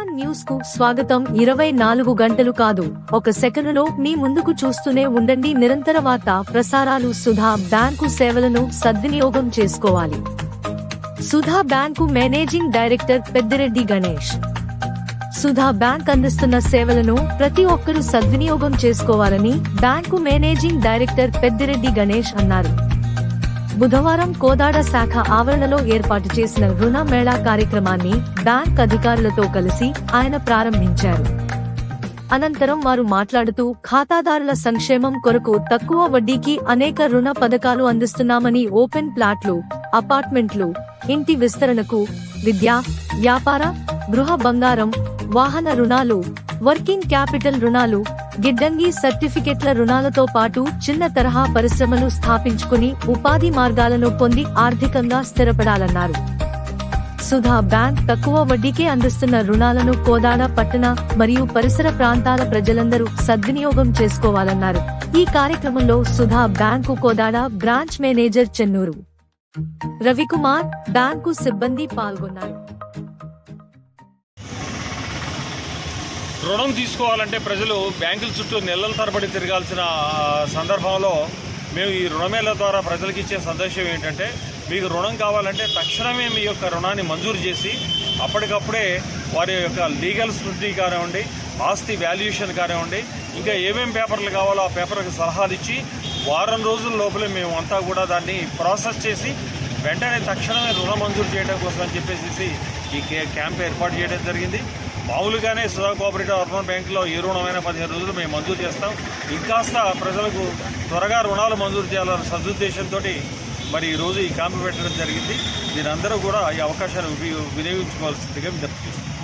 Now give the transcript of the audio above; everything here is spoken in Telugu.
న్యూస్కు స్వాగతం. ఇరవై నాలుగు గంటలు కాదు. ఒక సెకనులో మీ ముందుకు చూస్తూనే ఉండండి. నిరంతర వార్త ప్రసారాలు సుధా బ్యాంకు సేవలను సద్వినియోగం చేసుకోవాలి. Sudha bank managing director Peddireddy Ganesh. Sudha bank అందిస్తున్న సేవలను ప్రతి ఒక్కరూ సద్వినియోగం చేసుకోవాలని bank managing director Peddireddy Ganesh అన్నారు. బుధవారం కోదాడ శాఖ ఆవరణలో ఏర్పాటు చేసిన రుణ మేళా కార్యక్రమాన్ని బ్యాంక్ అధికారులతో కలిసి ఆయన ప్రారంభించారు. అనంతరం వారు మాట్లాడుతూ ఖాతాదారుల సంక్షేమం కొరకు తక్కువ వడ్డీకి అనేక రుణ పథకాలు అందిస్తున్నామని ఓపెన్ ప్లాట్లు అపార్ట్మెంట్లు ఇంటి విస్తరణకు విద్య వ్యాపార గృహ బంగారం వాహన రుణాలు వర్కింగ్ క్యాపిటల్ రుణాలు గిడ్డంగి సర్టిఫికెట్ల రుణాలతో పాటు చిన్న తరహా పరిశ్రమలు స్థాపించుకుని ఉపాధి మార్గాలను పొంది ఆర్థికంగా స్థిరపడాలన్నారు. సుధా బ్యాంక్ తక్కువ వడ్డీకే అందిస్తున్న రుణాలను కోదాడ పట్టణ మరియు పరిసర ప్రాంతాల ప్రజలందరూ సద్వినియోగం చేసుకోవాలన్నారు. ఈ కార్యక్రమంలో Sudha bank Kodad branch manager Chennur. Ravikumar bank సిబ్బంది పాల్గొన్నారు. రుణం తీసుకోవాలంటే ప్రజలు బ్యాంకుల చుట్టూ నెలల తరబడి తిరగాల్సిన సందర్భంలో మేము ఈ రుణమేళ ద్వారా ప్రజలకు ఇచ్చే సందేశం ఏంటంటే మీకు రుణం కావాలంటే తక్షణమే మీ యొక్క రుణాన్ని మంజూరు చేసి అప్పటికప్పుడే వారి యొక్క లీగల్ స్క్రూటినీ కానివ్వండి ఆస్తి వాల్యుయేషన్ కానివ్వండి ఇంకా ఏమేం పేపర్లు కావాలో ఆ పేపర్కి సలహాలు ఇచ్చి వారం రోజుల లోపలే మేము అంతా కూడా దాన్ని ప్రాసెస్ చేసి వెంటనే తక్షణమే రుణ మంజూరు చేయడం కోసం అని చెప్పేసి ఈ కే- క్యాంప్ ఏర్పాటు చేయడం జరిగింది. మామూలుగానే సుధా కోఆపరేటివ్ అర్బన్ బ్యాంకులో ఏ రుణమైనా పదిహేను రోజులు మేము మంజూరు చేస్తాం. ఇంకాస్త ప్రజలకు త్వరగా రుణాలు మంజూరు చేయాలన్న సదుద్దేశంతో మరి ఈ రోజు ఈ క్యాంపు పెట్టడం జరిగింది. మీరందరూ కూడా ఈ అవకాశాన్ని వినియోగించుకోవాల్సిందిగా విజ్ఞప్తి చేస్తున్నాం.